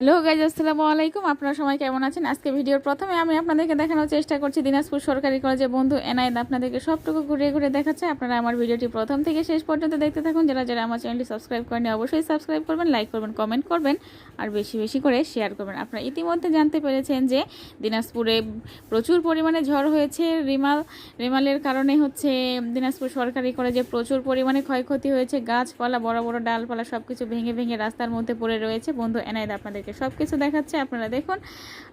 Hello guys, আসসালামু আলাইকুম। আপনারা সবাই কেমন আছেন? আজকে ভিডিওর প্রথমে আমি আপনাদেরকে দেখানোর চেষ্টা করছি দিনাজপুর সরকারি কলেজে বন্ধু এনায়েত। আপনাদেরকে সবটুকু ঘুরিয়ে ঘুরে দেখাচ্ছে। আপনারা আমার ভিডিওটি প্রথম থেকে শেষ পর্যন্ত দেখতে থাকুন। যারা যারা আমার চ্যানেলটি সাবস্ক্রাইব করেনি অবশ্যই সাবস্ক্রাইব করবেন, লাইক করবেন, কমেন্ট করবেন, আর বেশি বেশি করে শেয়ার করবেন। আপনারা ইতিমধ্যে জানতে পেরেছেন যে দিনাজপুরে প্রচুর পরিমাণে ঝড় হয়েছে। রিমাল, রিমালের কারণে হচ্ছে দিনাজপুর সরকারি কলেজে প্রচুর পরিমাণে ক্ষয়ক্ষতি হয়েছে। গাছপালা, বড় বড় ডালপালা সব কিছু ভেঙে ভেঙে রাস্তার মধ্যে পড়ে রয়েছে। বন্ধু এনায়েত, আপনাদেরকে সব কিছু দেখাচ্ছে। আপনারা দেখুন,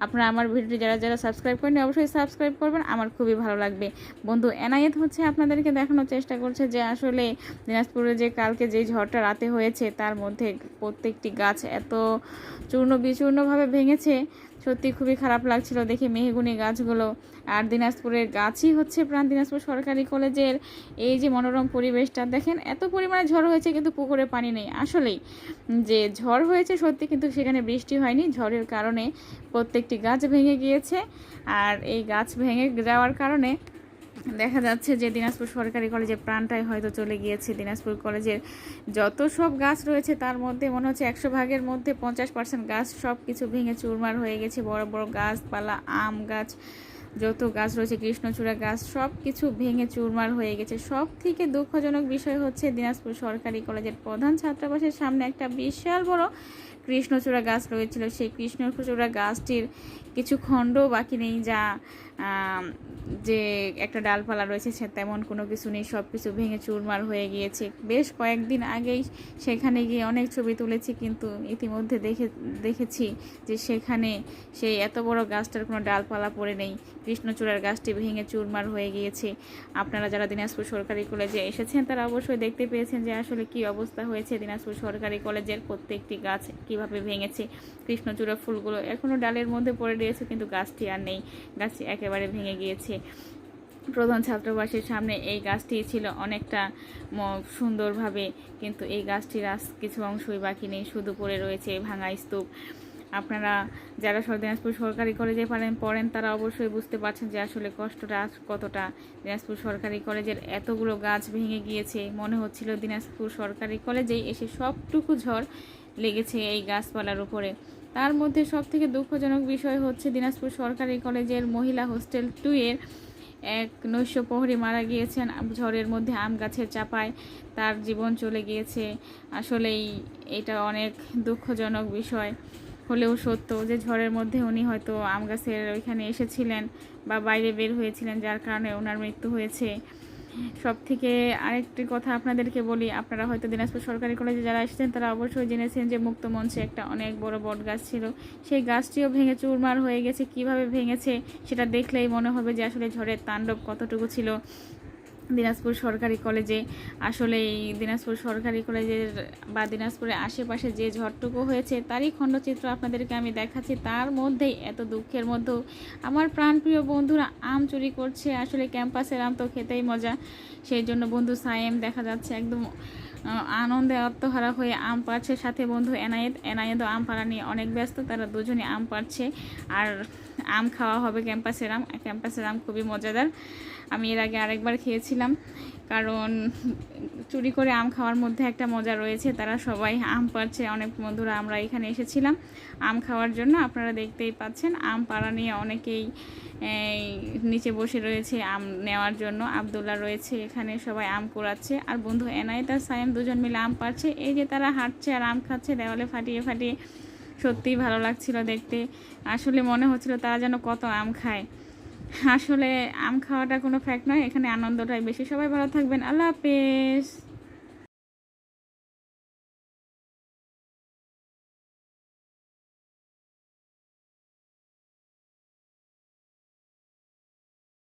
আপনারা আমার ভিডিওটি যারা যারা সাবস্ক্রাইব করেন অবশ্যই সাবস্ক্রাইব করবেন। আমার খুবই ভালো লাগবে। বন্ধু, এনায়েত হচ্ছে আপনাদেরকে দেখানোর চেষ্টা করছে যে আসলে দিনাজপুরে যে কালকে যে ঝড়টা রাতে হয়েছে, তার মধ্যে প্রত্যেকটি গাছ এত চূর্ণ বিচূর্ণভাবে ভেঙেছে। সত্যি খুবই খারাপ লাগছিল দেখে মেহগুনি গাছগুলো আর দিনাজপুরের গাছই হচ্ছে প্রাণ। দিনাজপুর সরকারি কলেজের এই যে মনোরম পরিবেশটা, দেখেন এত পরিমাণে ঝড় হয়েছে কিন্তু পুকুরে পানি নেই। আসলেই যে ঝড় হয়েছে সত্যি কিন্তু সেখানে বৃষ্টি হয়নি। ঝড়ের কারণে প্রত্যেকটি গাছ ভেঙে গিয়েছে। আর এই গাছ ভেঙে যাওয়ার কারণে দেখা যাচ্ছে যে দিনাজপুর সরকারি কলেজের প্রাণটাই হয়তো চলে গিয়েছে। দিনাজপুর কলেজের যত সব গাছ রয়েছে, তার মধ্যে মনে হচ্ছে একশো ভাগের মধ্যে পঞ্চাশ পার্সেন্ট গাছ সব কিছু ভেঙে চুরমার হয়ে গেছে। বড় বড় গাছপালা, আম গাছ, যত গাছ রয়েছে, কৃষ্ণচূড়া গাছ সব কিছু ভেঙে চুরমার হয়ে গেছে। সব থেকে দুঃখজনক বিষয় হচ্ছে দিনাজপুর সরকারি কলেজের প্রধান ছাত্রাবাসের সামনে একটা বিশাল বড় কৃষ্ণচূড়া গাছ রয়েছিল। সেই কৃষ্ণচূড়া গাছটির কিছু খণ্ড বাকি নেই, যা যে একটা ডালপালা রয়েছে, সে তেমন কোনো কিছু নেই সব কিছু ভেঙে চুরমার হয়ে গিয়েছে। বেশ কয়েকদিন আগেই সেখানে গিয়ে অনেক ছবি তুলেছি, কিন্তু ইতিমধ্যে দেখে, দেখেছি যে সেখানে সেই এত বড় গাছটার কোনো ডালপালা পড়ে নেই। কৃষ্ণচূড়ার গাছটি ভেঙে চুরমার হয়ে গিয়েছে। আপনারা যারা দিনাজপুর সরকারি কলেজে এসেছেন, তারা অবশ্যই দেখতে পেয়েছেন যে আসলে কি অবস্থা হয়েছে দিনাজপুর সরকারি কলেজের প্রত্যেকটি গাছ কীভাবে ভেঙেছে। কৃষ্ণচূড়া ফুলগুলো এখনও ডালের মধ্যে পড়ে রয়েছে, কিন্তু গাছটি আর নেই। গাছটি একেবারে ভেঙে গিয়েছে। প্রধান ছাত্রাবাসের সামনে এই গাছটি ছিল অনেকটা সুন্দরভাবে, কিন্তু এই গাছটির আজ কিছু অংশই বাকি নেই। শুধু পড়ে রয়েছে ভাঙা স্তূপ। আপনারা যারা সর- দিনাজপুর সরকারি কলেজে পারেন, পড়েন, তারা অবশ্যই বুঝতে পারছেন যে আসলে কষ্টটা কতটা। দিনাজপুর সরকারি কলেজের এতগুলো গাছ ভেঙে গিয়েছে, মনে হচ্ছিল দিনাজপুর সরকারি কলেজেই এসে সবটুকু ঝড় লেগেছে এই গাছপালার উপরে। তার মধ্যে সবথেকে দুঃখজনক বিষয় হচ্ছে দিনাজপুর সরকারি কলেজের মহিলা হোস্টেল টু এর এক নৈশ প্রহরী মারা গিয়েছেন, ঝড়ের মধ্যে আম গাছের চাপায় তার জীবন চলে গিয়েছে। আসলেই এটা অনেক দুঃখজনক বিষয়। হলেও সত্য যে ঝড়ের মধ্যে উনি হয়তো আম গাছের ওইখানে এসেছিলেন বা বাইরে বের হয়েছিলেন, যার কারণে ওনার মৃত্যু হয়েছে। সব থেকে আরেকটি কথা আপনাদেরকে বলি, আপনারা হয়তো দিনাজপুর সরকারি কলেজে যারা এসেছেন, তারা অবশ্যই জেনেছেন যে মুক্ত মঞ্চে একটা অনেক বড় বট গাছ ছিল। সেই গাছটিও ভেঙে চুরমার হয়ে গেছে। কীভাবে ভেঙেছে, সেটা দেখলেই মনে হবে যে আসলে ঝড়ের তাণ্ডব কতটুকু ছিল। দিনাজপুর সরকারি কলেজে, আসলে এই দিনাজপুর সরকারি কলেজের বা দিনাজপুরের আশেপাশে যে ঝড়টুকু হয়েছে, তারই খণ্ডচিত্র আপনাদেরকে আমি দেখাচ্ছি। তার মধ্যেই এত দুঃখের মধ্যেও আমার প্রাণপ্রিয় বন্ধুরা আম চুরি করছে। আসলে ক্যাম্পাসের আম তো খেতেই মজা। সেই জন্য বন্ধু সায়েম দেখা যাচ্ছে একদম আনন্দে আত্মহারা হয়ে আম পাড়ছে সাথে বন্ধু এনায়েত। এনায়েতও আম পাড়া নিয়ে অনেক ব্যস্ত, তারা দুজনে আম পাড়ছে। আর আম খাওয়া হবে ক্যাম্পাসের আম। ক্যাম্পাসের আম খুবই মজাদার। আমি এর আগে আরেকবার খেয়েছিলাম, কারণ চুরি করে আম খাওয়ার মধ্যে একটা মজা রয়েছে। তারা সবাই আম পাড়ছে, অনেক বন্ধুরা আমরা এখানে এসেছিলাম আম খাওয়ার জন্য। আপনারা দেখতেই পাচ্ছেন, আম পাড়া নিয়ে অনেকেই নিচে বসে রয়েছে আম নেওয়ার জন্য। আবদুল্লাহ রয়েছে এখানে, সবাই আম কুড়াচ্ছে আর বন্ধু এনায়েত আর দুজন মিলে আম পারছে এই যে তারা হাঁটছে আর আম খাচ্ছে, দেওয়ালে ফাটিয়ে ফাটিয়ে। সত্যিই ভালো লাগছিল দেখতে। আসলে মনে হচ্ছিল তারা যেন কত আম খায়। আসলে আম খাওয়াটা কোনো ফ্যাক্ট নয়, এখানে আনন্দটাই বেশি। সবাই ভালো থাকবেন। আল্লাহ হাফেজ।